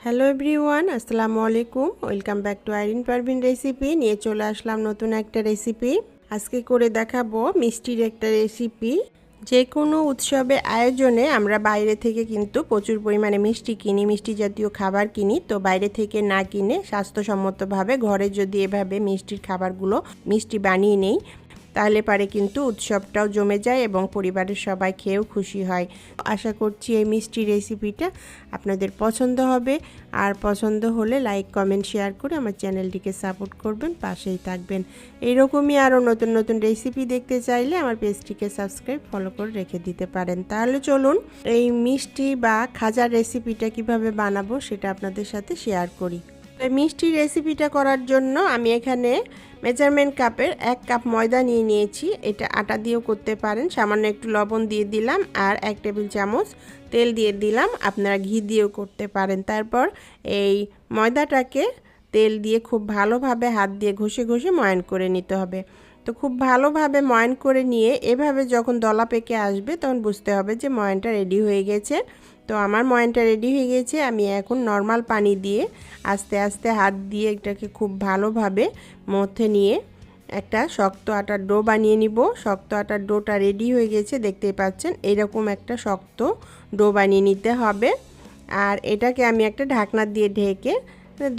Hello everyone আসসালামু আলাইকুম welcome back to Irin Parvin recipe নিয়ে চলে আসলাম নতুন একটা রেসিপি আজকে করে দেখাবো মিষ্টির একটা রেসিপি যে কোনো উৎসবে আয়োজনে আমরা বাইরে থেকে কিন্তু প্রচুর পরিমাণে মিষ্টি কিনি মিষ্টি জাতীয় খাবার কিনি তো বাইরে থেকে না কিনে স্বাস্থ্যসম্মতভাবে ঘরে যদি এভাবে মিষ্টির খাবারগুলো মিষ্টি বানিয়ে নেই তাহলে পারে কিন্তু উৎসবটাও জমে যায় এবং পরিবারের সবাই খেয়েও খুশি হয়। আশা করছি এই মিষ্টি রেসিপিটা আপনাদের পছন্দ হবে। আর পছন্দ হলে লাইক, কমেন্ট, শেয়ার করে আমার চ্যানেলটিকে সাপোর্ট করবেন, পাশেই থাকবেন। এইরকমই আরও নতুন নতুন রেসিপি দেখতে চাইলে আমার পেজটিকে সাবস্ক্রাইব, ফলো করে রেখে দিতে পারেন। তাহলে চলুন এই মিষ্টি বা খাজার রেসিপিটা কীভাবে বানাবো সেটা আপনাদের সাথে শেয়ার করি। এই মিষ্টি রেসিপিটা করার জন্য আমি এখানে মেজারমেন্ট কাপের এক কাপ ময়দা নিয়ে নিয়েছি। এটা আটা দিয়েও করতে পারেন। সামান্য একটু লবণ দিয়ে দিলাম আর এক টেবিল চামচ তেল দিয়ে দিলাম। আপনারা ঘি দিয়েও করতে পারেন। তারপর এই ময়দাটাকে তেল দিয়ে খুব ভালোভাবে হাত দিয়ে ঘষে ঘষে ময়ান করে নিতে হবে। তো খুব ভালোভাবে ময়ান করে নিয়ে এভাবে যখন দলা পেকে আসবে তখন বুঝতে হবে যে ময়ানটা রেডি হয়ে গেছে। তো আমার ময়ানটা রেডি হয়ে গেছে। আমি এখন নর্মাল পানি দিয়ে আস্তে আস্তে হাত দিয়ে এটাকে খুব ভালোভাবে মধ্যে নিয়ে একটা শক্ত আটার ডো বানিয়ে নিব। শক্ত আটার ডোটা রেডি হয়ে গেছে, দেখতেই পাচ্ছেন। এরকম একটা শক্ত ডো বানিয়ে নিতে হবে। আর এটাকে আমি একটা ঢাকনা দিয়ে ঢেকে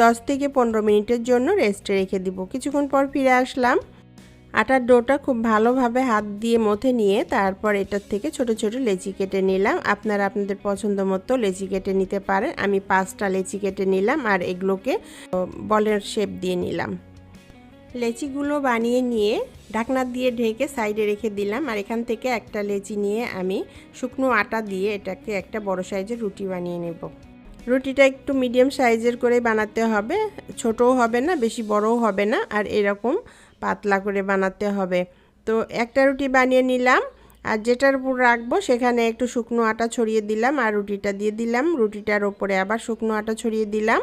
দশ থেকে পনেরো মিনিটের জন্য রেস্টে রেখে দিব। কিছুক্ষণ পর ফিরে আসলাম। আটার ডোটা খুব ভালোভাবে হাত দিয়ে মথে নিয়ে তারপর এটার থেকে ছোট ছোট লেচি কেটে নিলাম। আপনারা আপনাদের পছন্দ মতো লেচি কেটে নিতে পারেন। আমি পাঁচটা লেচি কেটে নিলাম আর এগুলোকে বলের শেপ দিয়ে নিলাম। লেচিগুলো বানিয়ে নিয়ে ঢাকনা দিয়ে ঢেকে সাইডে রেখে দিলাম। আর এখান থেকে একটা লেচি নিয়ে আমি শুকনো আটা দিয়ে এটাকে একটা বড় সাইজের রুটি বানিয়ে নেব। রুটিটা একটু মিডিয়াম সাইজের করে বানাতে হবে। ছোটও হবে না, বেশি বড়ও হবে না। আর এরকম পাতলা করে বানাতে হবে। তো একটা রুটি বানিয়ে নিলাম। আর যেটার উপর রাখব সেখানে একটু শুকনো আটা ছড়িয়ে দিলাম আর রুটিটা দিয়ে দিলাম। রুটিটার ওপরে আবার শুকনো আটা ছড়িয়ে দিলাম।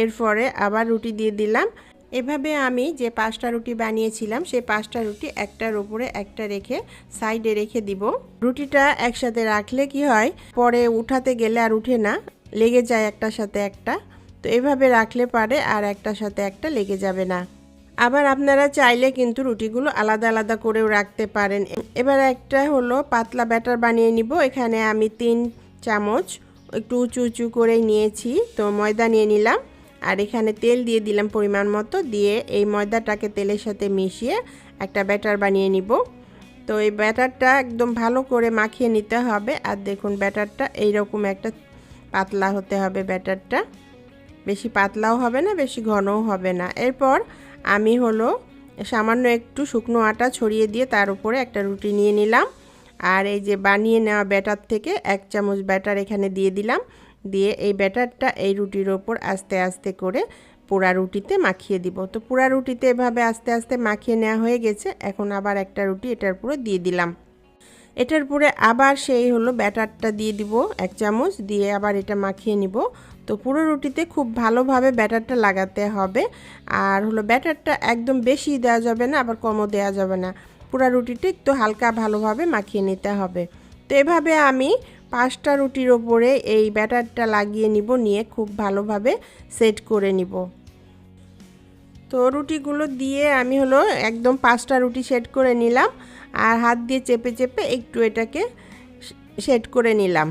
এরপরে আবার রুটি দিয়ে দিলাম। এভাবে আমি যে পাঁচটা রুটি বানিয়েছিলাম, সেই পাঁচটা রুটি একটার উপরে একটা রেখে সাইডে রেখে দিব। রুটিটা একসাথে রাখলে কি হয়, পরে উঠাতে গেলে আর উঠে না, লেগে যায় একটার সাথে একটা। তো এভাবে রাখলে পারে আর একটার সাথে একটা লেগে যাবে না। আবার আপনারা চাইলে কিন্তু রুটিগুলো আলাদা আলাদা করেও রাখতে পারেন। এবার একটা হলো পাতলা ব্যাটার বানিয়ে নিব। এখানে আমি তিন চামচ একটু উঁচু উঁচু করে নিয়েছি, তো ময়দা নিয়ে নিলাম। আর এখানে তেল দিয়ে দিলাম পরিমাণ মতো, দিয়ে এই ময়দাটাকে তেলের সাথে মিশিয়ে একটা ব্যাটার বানিয়ে নিব। তো এই ব্যাটারটা একদম ভালো করে মাখিয়ে নিতে হবে। আর দেখুন ব্যাটারটা এইরকম একটা পাতলা হতে হবে ব্যাটারটা। বেশি পাতলাও হবে না, বেশি ঘনও হবে না। এরপর আমি হলো সামান্য একটু শুকনো আটা ছড়িয়ে দিয়ে তার উপরে একটা রুটি নিয়ে নিলাম। আর এই যে বানিয়ে নেওয়া ব্যাটার থেকে এক চামচ ব্যাটার এখানে দিয়ে দিলাম। দিয়ে এই ব্যাটারটা এই রুটির ওপর আস্তে আস্তে করে পোড়া রুটিতে মাখিয়ে দিব। তো পোড়া রুটিতে এভাবে আস্তে আস্তে মাখিয়ে নেওয়া হয়ে গেছে। এখন আবার একটা রুটি এটার উপরে দিয়ে দিলাম। এটার পরে আবার সেই হলো ব্যাটারটা দিয়ে দিব এক চামচ। দিয়ে আবার এটা মাখিয়ে নিব। তো পুরো রুটিতে খুব ভালোভাবে ব্যাটারটা লাগাতে হবে। আর হলো ব্যাটারটা একদম বেশি দেওয়া যাবে না, আবার কমও দেওয়া যাবে না। পুরো রুটিটা একটু হালকা ভালোভাবে মাখিয়ে নিতে হবে। তো এভাবে আমি পাঁচটা রুটির ওপরে এই ব্যাটারটা লাগিয়ে নিব, নিয়ে খুব ভালোভাবে সেট করে নিব। তো রুটিগুলো দিয়ে আমি হলো একদম পাঁচটা রুটি সেট করে নিলাম। আর হাত দিয়ে চেপে চেপে একটু এটাকে সেট করে নিলাম।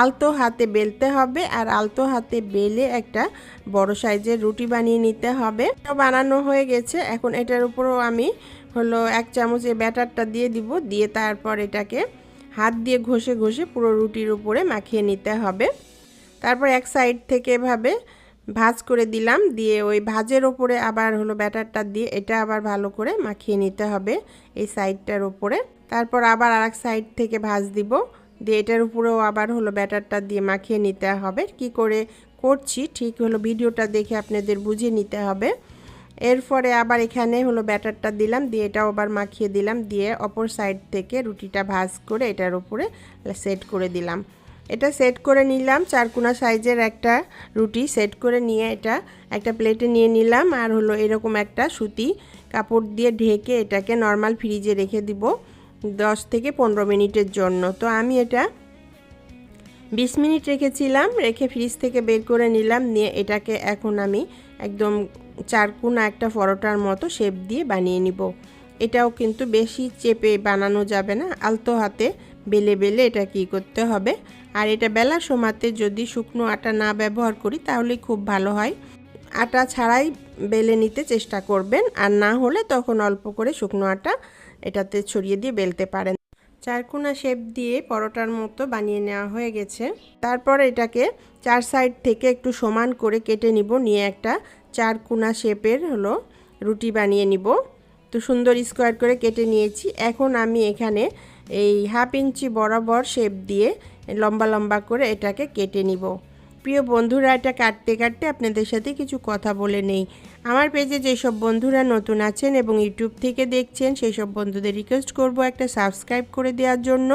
আলতো হাতে বেলতে হবে আর আলতো হাতে বেলে একটা বড় সাইজের রুটি বানিয়ে নিতে হবে। বানানো হয়ে গেছে। এখন এটার উপরও আমি হলো এক চামচে ব্যাটারটা দিয়ে দিব। দিয়ে তারপর এটাকে হাত দিয়ে ঘষে ঘষে পুরো রুটির উপরে মাখিয়ে নিতে হবে। তারপর এক সাইড থেকে এভাবে ভাজ করে দিলাম। দিয়ে ওই ভাজের ওপরে আবার হলো ব্যাটারটা দিয়ে এটা আবার ভালো করে মাখিয়ে নিতে হবে এই সাইডটার ওপরে তারপর আবার আর সাইড থেকে ভাজ দিব। দিয়ে এটার উপরেও আবার হলো ব্যাটারটা দিয়ে মাখিয়ে নিতে হবে। কি করে করছি, ঠিক হলো ভিডিওটা দেখে আপনাদের বুঝে নিতে হবে। এরপরে আবার এখানে হলো ব্যাটারটা দিলাম, দিয়ে এটাও আবার মাখিয়ে দিলাম, দিয়ে অপর সাইড থেকে রুটিটা ভাজ করে এটার উপরে সেট করে দিলাম। এটা সেট করে নিলাম চারকোনা সাইজের একটা রুটি সেট করে নিয়ে এটা একটা প্লেটে নিয়ে নিলাম, আর হলো এরকম একটা সুতি কাপড় দিয়ে ঢেকে এটাকে নর্মাল ফ্রিজে রেখে দিব। দশ থেকে পনেরো মিনিটের জন্য। তো আমি এটা বিশ মিনিট রেখেছিলাম, রেখে ফ্রিজ থেকে বের করে নিলাম, নিয়ে এটাকে এখন আমি একদম চারকোনা একটা পরোটার মতো শেপ দিয়ে বানিয়ে নিব। এটাও কিন্তু বেশি চেপে বানানো যাবে না, আলতো হাতে বেলে বেলে এটা কি করতে হবে। আর এটা বেলার সময়তে যদি শুকনো আটা না ব্যবহার করি তাহলে খুব ভালো হয়। আটা ছাড়াই বেলে নিতে চেষ্টা করবেন, আর না হলে তখন অল্প করে শুকনো আটা এটাতে ছড়িয়ে দিয়ে বেলতে পারেন। চারকোনা শেপ দিয়ে পরোটার মতো বানিয়ে নেওয়া হয়ে গেছে। তারপর এটাকে চার সাইড থেকে একটু সমান করে কেটে নিব। নিয়ে একটা চারকোনা শেপের হলো রুটি বানিয়ে নিব। তো সুন্দর স্কোয়ার করে কেটে নিয়েছি। এখন আমি এখানে এই হাফ ইঞ্চি বরাবর শেপ দিয়ে লম্বা লম্বা করে এটাকে কেটে নিব। প্রিয় বন্ধুরা, এটা কাটতে কাটতে আপনাদের সাথে কিছু কথা বলে নেই। আমার পেজে যেসব বন্ধুরা নতুন আছেন এবং ইউটিউব থেকে দেখছেন সেই সব বন্ধুদের রিকোয়েস্ট করব একটা সাবস্ক্রাইব করে দেওয়ার জন্য।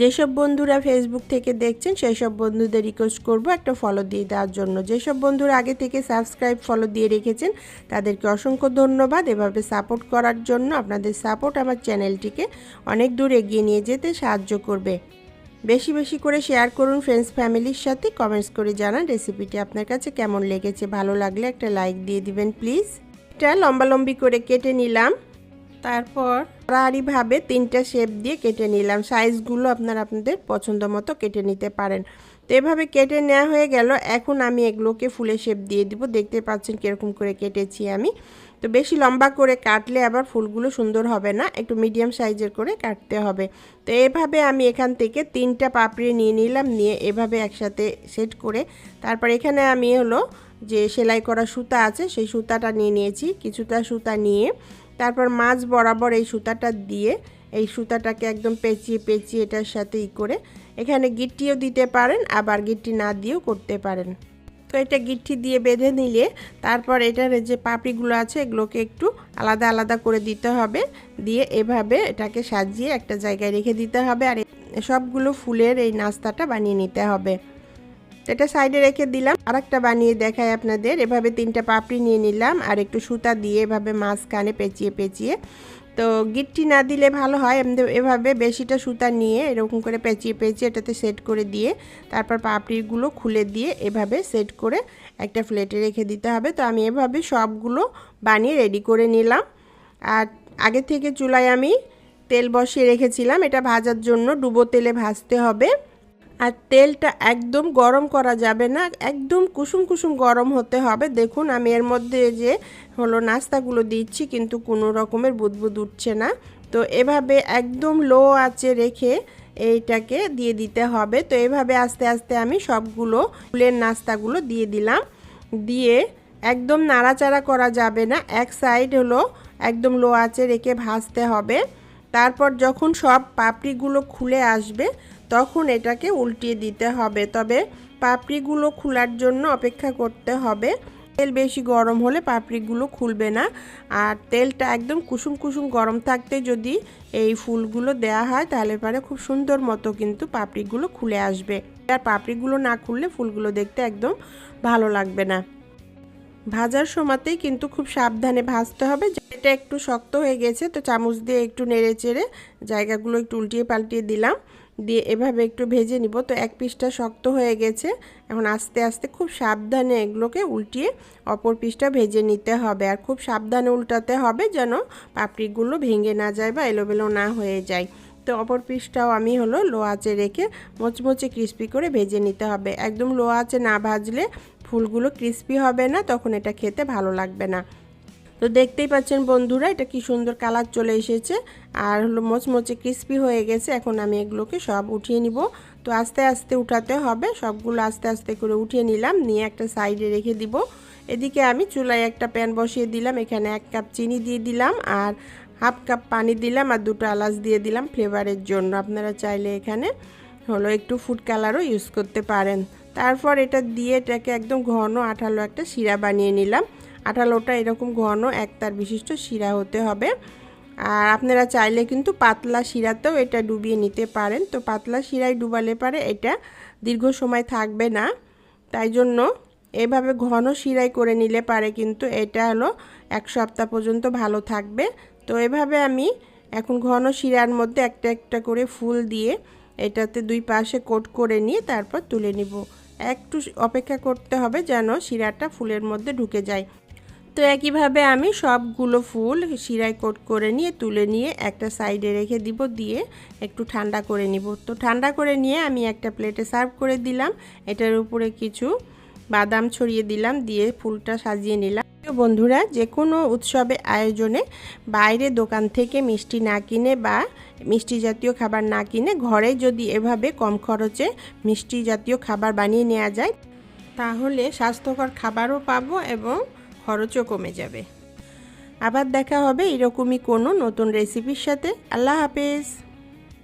যেসব বন্ধুরা ফেসবুক থেকে দেখছেন সেই সব বন্ধুদের রিকোয়েস্ট করব একটা ফলো দিয়ে দেওয়ার জন্য। যেসব বন্ধুরা আগে থেকে সাবস্ক্রাইব ফলো দিয়ে রেখেছেন, তাদেরকে অসংখ্য ধন্যবাদ। এভাবে সাপোর্ট করার জন্য আপনাদের সাপোর্ট আমার চ্যানেলটিকে অনেক দূর এগিয়ে নিয়ে যেতে সাহায্য করবে। বেশি বেশি করে শেয়ার করুন ফ্রেন্ডস ফ্যামিলির সাথে। কমেন্টস করে জানান রেসিপিটি আপনার কাছে কেমন লেগেছে, ভালো লাগলে একটা লাইক দিয়ে দিবেন প্লিজ এটা লম্বালম্বি করে কেটে নিলাম। তারপর ভাবে তিনটা শেপ দিয়ে কেটে নিলাম। সাইজগুলো আপনারা আপনাদের পছন্দ মতো কেটে নিতে পারেন। তো এভাবে কেটে নেওয়া হয়ে গেল। এখন আমি এগুলোকে ফুলের শেপ দিয়ে দিব। দেখতে পাচ্ছেন কীরকম করে কেটেছি আমি। তো বেশি লম্বা করে কাটলে আবার ফুলগুলো সুন্দর হবে না, একটু মিডিয়াম সাইজের করে কাটতে হবে। তো এভাবে আমি এখান থেকে তিনটা পাপড়ি নিয়ে নিলাম, নিয়ে এভাবে একসাথে সেট করে। তারপর এখানে আমি হলো যে সেলাই করা সুতা আছে, সেই সুতাটা নিয়ে নিয়েছি, কিছুটা সুতা নিয়ে। তারপর মাছ বরাবর এই সুতাটা দিয়ে এই সুতাটাকে একদম পেঁচিয়ে পেঁচিয়ে এটার সাথে ই করে এখানে গিট্টিও দিতে পারেন, আবার গিট্টি না দিয়েও করতে পারেন। তো এটা গিট্টি দিয়ে বেঁধে নিলে তারপর এটার যে পাপড়িগুলো আছে, এগুলোকে একটু আলাদা আলাদা করে দিতে হবে। দিয়ে এভাবে এটাকে সাজিয়ে একটা জায়গায় রেখে দিতে হবে আর সবগুলো ফুলের এই নাস্তাটা বানিয়ে নিতে হবে। এটা সাইডে রেখে দিলাম। আর একটা বানিয়ে দেখায় আপনাদের। এভাবে তিনটা পাপড়ি নিয়ে নিলাম আর একটু সুতা দিয়ে এভাবে মাঝখানে পেঁচিয়ে পেঁচিয়ে তো গিট্টি না দিলে ভালো হয়। এভাবে বেশিটা সুতা নিয়ে এরকম করে পেঁচিয়ে পেঁচিয়ে এটাতে সেট করে দিয়ে তারপর পাপড়িগুলো খুলে দিয়ে এভাবে সেট করে একটা ফ্লেটে রেখে দিতে হবে। তো আমি এভাবে সবগুলো বানিয়ে রেডি করে নিলাম। আর আগে থেকে চুলায় আমি তেল বসিয়ে রেখেছিলাম। এটা ভাজার জন্য ডুবো তেলে ভাজতে হবে। আর তেলটা একদম গরম করা যাবে না, একদম কুসুম কুসুম গরম হতে হবে। দেখুন, আমি এর মধ্যে যে হলো নাস্তাগুলো দিচ্ছি, কিন্তু কোনো রকমের বুদবুদ উঠছে না। তো এভাবে একদম লো আছে রেখে এইটাকে দিয়ে দিতে হবে। তো এভাবে আস্তে আস্তে আমি সবগুলো ফুলের নাস্তাগুলো দিয়ে দিলাম। দিয়ে একদম নাড়াচাড়া করা যাবে না, এক সাইড হলো একদম লো আঁচে রেখে ভাজতে হবে। তারপর যখন সব পাপড়িগুলো খুলে আসবে তখন এটাকে উল্টিয়ে দিতে হবে। তবে পাপড়িগুলো খোলার জন্য অপেক্ষা করতে হবে। তেল বেশি গরম হলে পাপড়িগুলো খুলবে না। আর তেলটা একদম কুসুম কুসুম গরম থাকতে যদি এই ফুলগুলো দেয়া হয়, তাহলে পরে খুব সুন্দর মতো কিন্তু পাপড়িগুলো খুলে আসবে। আর পাপড়িগুলো না খুললে ফুলগুলো দেখতে একদম ভালো লাগবে না। ভাজার সময়তেই কিন্তু খুব সাবধানে ভাজতে হবে। যেটা একটু শক্ত হয়ে গেছে, তো চামচ দিয়ে একটু নেড়ে চেড়ে জায়গাগুলো একটু উল্টিয়ে পাল্টিয়ে দিলাম। দিয়ে এভাবে একটু ভেজে নিব, তো এক পিসটা শক্ত হয়ে গেছে। এখন আস্তে আস্তে খুব সাবধানে এগুলোকে উল্টিয়ে অপর পিসটা ভেজে নিতে হবে। আর খুব সাবধানে উল্টাতে হবে যেন পাপড়িগুলো ভেঙে না যায় বা এলোমেলো না হয়ে যায়। তো অপর পিসটাও আমি হলো লো আঁচে রেখে মোচমোচে ক্রিস্পি করে ভেজে নিতে হবে। একদম লো আঁচে না ভাজলে ফুলগুলো ক্রিস্পি হবে না, তখন এটা খেতে ভালো লাগবে না। তো দেখতেই পাচ্ছেন বন্ধুরা, এটা কি সুন্দর কালার চলে এসেছে। আর হলো মোচমোচে ক্রিস্পি হয়ে গেছে, এখন আমি এগুলোকে সব উঠিয়ে নিব। তো আস্তে আস্তে উঠাতে হবে, সবগুলো আস্তে আস্তে করে উঠিয়ে নিলাম, নিয়ে একটা সাইডে রেখে দিব। এদিকে আমি চুলায় একটা প্যান বসিয়ে দিলাম, এখানে এক কাপ চিনি দিয়ে দিলাম, আর হাফ কাপ পানি দিলাম, আর দুটো এলাচ দিয়ে দিলাম ফ্লেভারের জন্য। আপনারা চাইলে এখানে হলো একটু ফুড কালারও ইউজ করতে পারেন। তারপর এটা দিয়ে এটাকে একদম ঘন আঠালো একটা শিরা বানিয়ে নিলাম। আঠালোটা এরকম ঘন এক তার বিশিষ্ট শিরা হতে হবে। আর আপনারা চাইলে কিন্তু পাতলা শিরাতেও এটা ডুবিয়ে নিতে পারেন। তো পাতলা শিরায় ডুবালে পারে এটা দীর্ঘ সময় থাকবে না। তাই জন্য এভাবে ঘন শিরাই করে নিলে পারে কিন্তু এটা হলো এক সপ্তাহ পর্যন্ত ভালো থাকবে। তো এভাবে আমি এখন ঘন শিরার মধ্যে একটা একটা করে ফুল দিয়ে এটাতে দুই পাশে কোট করে নিয়ে তারপর তুলে নিব। একটু অপেক্ষা করতে হবে যেন শিরাটা ফুলের মধ্যে ঢুকে যায়। তো একইভাবে আমি সবগুলো ফুল শিরায় কোট করে নিয়ে তুলে নিয়ে একটা সাইডে রেখে দিব দিয়ে একটু ঠান্ডা করে নিব। তো ঠান্ডা করে নিয়ে আমি একটা প্লেটে সার্ভ করে দিলাম। এটার উপরে কিছু বাদাম ছড়িয়ে দিলাম দিয়ে ফুলটা সাজিয়ে নিলাম। বন্ধুরা যে কোনো উৎসবে, আয়োজনে বাইরে দোকান থেকে মিষ্টি না কিনে বা মিষ্টি জাতীয় খাবার না কিনে ঘরে যদি এভাবে কম খরচে মিষ্টি জাতীয় খাবার বানিয়ে নেওয়া যায়, তাহলে স্বাস্থ্যকর খাবারও পাবো এবং খরচও কমে যাবে। আবার দেখা হবে এরকমই কোনো নতুন রেসিপির সাথে। আল্লাহ হাফেজ।